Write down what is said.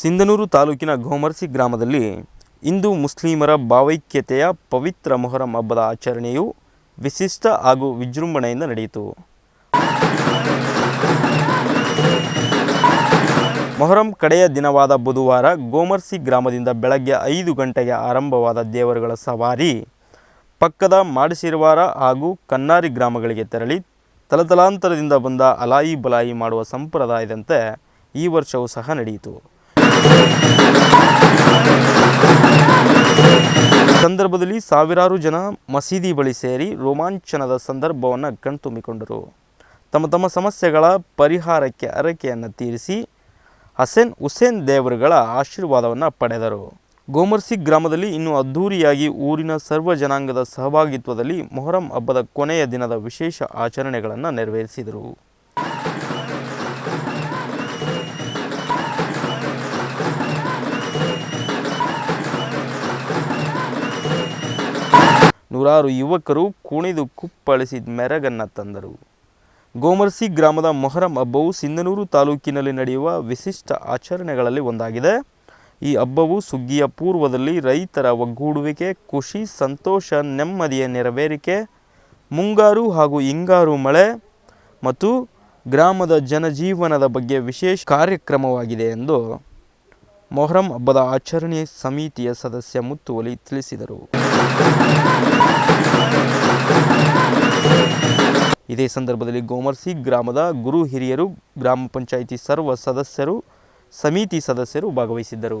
ಸಿಂಧನೂರು ತಾಲೂಕಿನ ಗೋಮರ್ಸಿ ಗ್ರಾಮದಲ್ಲಿ ಹಿಂದೂ ಮುಸ್ಲಿಮರ ಭಾವೈಕ್ಯತೆಯ ಪವಿತ್ರ ಮೊಹರಂ ಹಬ್ಬದ ಆಚರಣೆಯು ವಿಶಿಷ್ಟ ಹಾಗೂ ವಿಜೃಂಭಣೆಯಿಂದ ನಡೆಯಿತು. ಮೊಹರಂ ಕಡೆಯ ದಿನವಾದ ಬುಧವಾರ ಗೋಮರ್ಸಿ ಗ್ರಾಮದಿಂದ ಬೆಳಗ್ಗೆ ಐದು ಗಂಟೆಗೆ ಆರಂಭವಾದ ದೇವರುಗಳ ಸವಾರಿ ಪಕ್ಕದ ಮಾಡಿಸಿರುವಾರ ಹಾಗೂ ಕನ್ನಾರಿ ಗ್ರಾಮಗಳಿಗೆ ತೆರಳಿ ತಲತಲಾಂತರದಿಂದ ಬಂದ ಅಲಾಯಿ ಬಲಾಯಿ ಮಾಡುವ ಸಂಪ್ರದಾಯದಂತೆ ಈ ವರ್ಷವೂ ಸಹ ನಡೆಯಿತು. ಸಂದರ್ಭದಲ್ಲಿ ಸಾವಿರಾರು ಜನ ಮಸೀದಿ ಬಳಿ ಸೇರಿ ರೋಮಾಂಚನದ ಸಂದರ್ಭವನ್ನು ಕಣ್ತುಂಬಿಕೊಂಡರು. ತಮ್ಮ ತಮ್ಮ ಸಮಸ್ಯೆಗಳ ಪರಿಹಾರಕ್ಕೆ ಅರಕೆಯನ್ನು ತೀರಿಸಿ ಹಸೇನ್ ಹುಸೇನ್ ದೇವರುಗಳ ಆಶೀರ್ವಾದವನ್ನು ಪಡೆದರು. ಗೋಮರ್ಸಿ ಗ್ರಾಮದಲ್ಲಿ ಇನ್ನು ಅದ್ಧೂರಿಯಾಗಿ ಊರಿನ ಸರ್ವ ಜನಾಂಗದ ಸಹಭಾಗಿತ್ವದಲ್ಲಿ ಮೊಹರಂ ಹಬ್ಬದ ಕೊನೆಯ ದಿನದ ವಿಶೇಷ ಆಚರಣೆಗಳನ್ನು ನೆರವೇರಿಸಿದರು. ನೂರಾರು ಯುವಕರು ಕುಣಿದು ಕುಪ್ಪಳಿಸಿದ ಮೆರಗನ್ನು ತಂದರು. ಗೋಮರ್ಸಿ ಗ್ರಾಮದ ಮೊಹರಂ ಹಬ್ಬವು ಸಿಂಧನೂರು ತಾಲೂಕಿನಲ್ಲಿ ನಡೆಯುವ ವಿಶಿಷ್ಟ ಆಚರಣೆಗಳಲ್ಲಿ ಒಂದಾಗಿದೆ. ಈ ಹಬ್ಬವು ಸುಗ್ಗಿಯ ಪೂರ್ವದಲ್ಲಿ ರೈತರ ಒಗ್ಗೂಡುವಿಕೆ, ಖುಷಿ, ಸಂತೋಷ, ನೆಮ್ಮದಿಯ ನೆರವೇರಿಕೆ, ಮುಂಗಾರು ಹಾಗೂ ಹಿಂಗಾರು ಮಳೆ ಮತ್ತು ಗ್ರಾಮದ ಜನಜೀವನದ ಬಗ್ಗೆ ವಿಶೇಷ ಕಾರ್ಯಕ್ರಮವಾಗಿದೆ ಎಂದು ಮೊಹರಂ ಹಬ್ಬದ ಆಚರಣೆ ಸಮಿತಿಯ ಸದಸ್ಯ ಮುತ್ತುವಲಿ ತಿಳಿಸಿದರು. ಇದೇ ಸಂದರ್ಭದಲ್ಲಿ ಗೋಮರ್ಸಿ ಗ್ರಾಮದ ಗುರು ಹಿರಿಯರು, ಗ್ರಾಮ ಪಂಚಾಯಿತಿ ಸರ್ವ ಸದಸ್ಯರು, ಸಮಿತಿ ಸದಸ್ಯರು ಭಾಗವಹಿಸಿದ್ದರು.